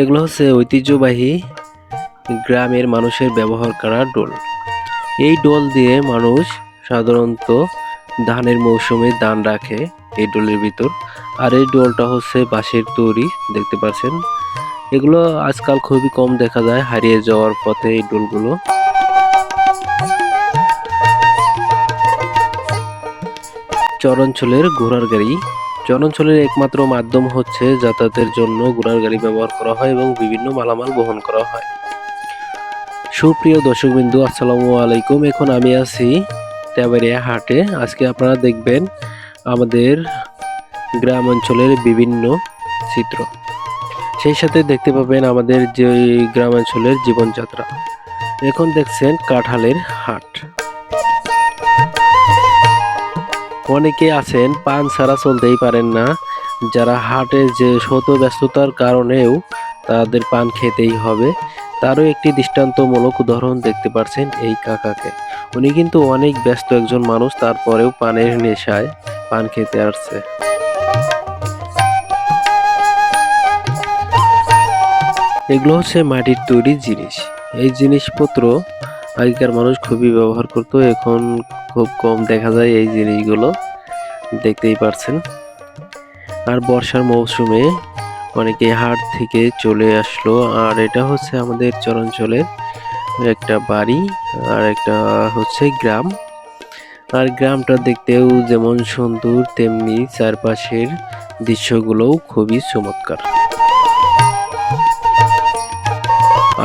এগুলো হচ্ছে ঐতিহ্যবাহী গ্রামের মানুষের ব্যবহার করা ডোল। এই ডোল দিয়ে মানুষ সাধারণত ধানের মৌসুমে ধান রাখে এই ডোলের ভিতর। আর এই ডোলটা হচ্ছে বাঁশের তৈরি, দেখতে পাচ্ছেন? এগুলো আজকাল খুবই কম দেখা যায়, হারিয়ে যাওয়ার পথে এই ডোলগুলো। চরাঞ্চলের ঘোড়ার গাড়ি চরাঞ্চলের একমাত্র মাধ্যম হচ্ছে যাতায়াতের জন্য ঘোড়ার গাড়ি ব্যবহার করা হয় এবং বিভিন্ন মালামাল বহন করা হয়। সুপ্রিয় দর্শকবিন্দু, আসসালামু আলাইকুম। এখন আমি আছি তেবারিয়া হাটে। আজকে আপনারা দেখবেন আমাদের গ্রাম অঞ্চলের বিভিন্ন চিত্র। সেই সাথে দেখতে পাবেন আমাদের যে গ্রাম অঞ্চলের জীবনযাত্রা। এখন দেখছেন কাঁঠালের হাট। অনেকে আছেন, পান ছাড়া চলতেই পারেন না। যারা হাটে যে শত ব্যস্ততার কারণেও তাদের পান খেতেই হবে, তারও একটি দৃষ্টান্তমূলক উদাহরণ দেখতে পাচ্ছেন এই কাকাকে। উনি কিন্তু অনেক ব্যস্ত একজন মানুষ, তারপরেও পানের নেশায় পান খেতে আসছে। এগুলো হচ্ছে মাটির তৈরি জিনিস। এই জিনিসপত্র আগেকার মানুষ খুবই ব্যবহার করতো, এখন খুব কম দেখা যায় এই জিনিসগুলো, দেখতেই পারছেন। আর বর্ষার মৌসুমে অনেকে হাট থেকে চলে আসলো, আর এটা হচ্ছে আমাদের চরাঞ্চলের একটা বাড়ি, আর একটা হচ্ছে গ্রাম। আর গ্রামটা দেখতেও যেমন সুন্দর, তেমনি চারপাশের দৃশ্যগুলোও খুবই চমৎকার।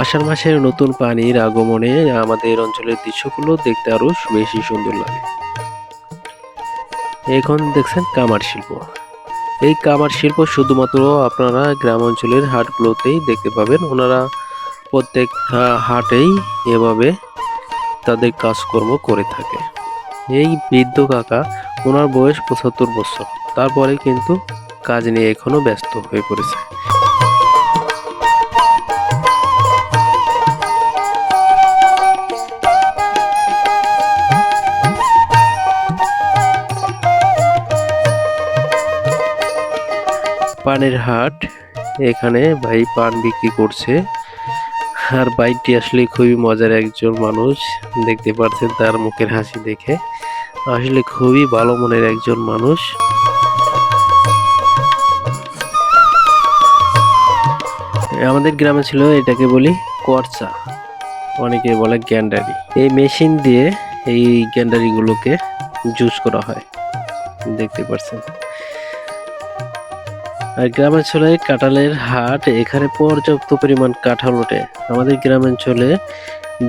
আষাঢ় মাসের নতুন পানির আগমনে আমাদের অঞ্চলের দৃশ্যগুলো দেখতে আরও বেশি সুন্দর লাগে। এখন দেখছেন কামার শিল্প। এই কামার শিল্প শুধুমাত্র আপনারা গ্রাম অঞ্চলের হাটগুলোতেই দেখতে পাবেন। ওনারা প্রত্যেক হাটেই এভাবে তাদের কাজকর্ম করে থাকে। এই বৃদ্ধ কাকা, ওনার বয়স পঁচাত্তর বছর। তারপরে কিন্তু কাজ নিয়ে এখনও ব্যস্ত হয়ে পড়েছে। পানের হাট। এখানে ভাই পান বিক্রি করছে। আর বাইকটি আসলে খুবই মজার একজন মানুষ। দেখতে পাচ্ছেন তার মুখের হাসি দেখে। আসলে খুবই ভালো মনের একজন মানুষ। আমাদের গ্রামে ছিল, এটাকে বলি করচা অনেকে বলে গ্যান্ডারি। এই মেশিন দিয়ে এই গ্যান্ডারিগুলোকে জুস করা হয়। দেখতে পাচ্ছেন। গ্রামাঞ্চলে কাঁঠালের হাট, এখানে পর্যাপ্ত পরিমাণ কাঁঠাল ওঠে আমাদের গ্রামাঞ্চলে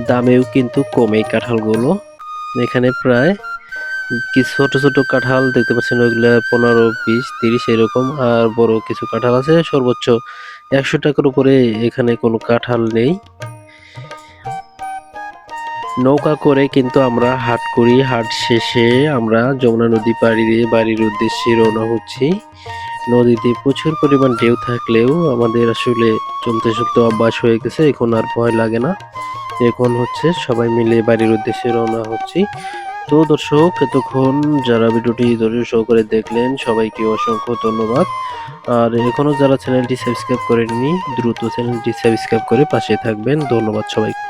দামেও কিন্তু কমে কাঁঠালগুলো। এখানে প্রায় কিছু ছোট ছোট কাঁঠাল দেখতে পাচ্ছেন, ওইগুলো পনেরো, বিশ, তিরিশ এরকম, আর বড় কিছু কাঁঠাল আছে। সর্বোচ্চ একশো টাকার উপরে এখানে কোনো কাঁঠাল নেই। নৌকা করে কিন্তু আমরা হাট করি। হাট শেষে আমরা যমুনা নদী পাড়ি দিয়ে বাড়ির উদ্দেশ্যে রওনা হচ্ছি। নদীতে প্রচুর পরিমাণ ঢেউ থাকলেও আমাদের আসলে চলতে চলতে অভ্যাস হয়ে গেছে, এখন আর ভয় লাগে না। এখন হচ্ছে সবাই মিলে বাড়ির উদ্দেশ্যে রওনা হচ্ছি। তো দর্শক, এতক্ষণ যারা ভিডিওটি ধৈর্য সহকারে দেখলেন, সবাইকে অসংখ্য ধন্যবাদ। আর এখনও যারা চ্যানেলটি সাবস্ক্রাইব করেননি, দ্রুত চ্যানেলটি সাবস্ক্রাইব করে পাশে থাকবেন। ধন্যবাদ সবাইকে।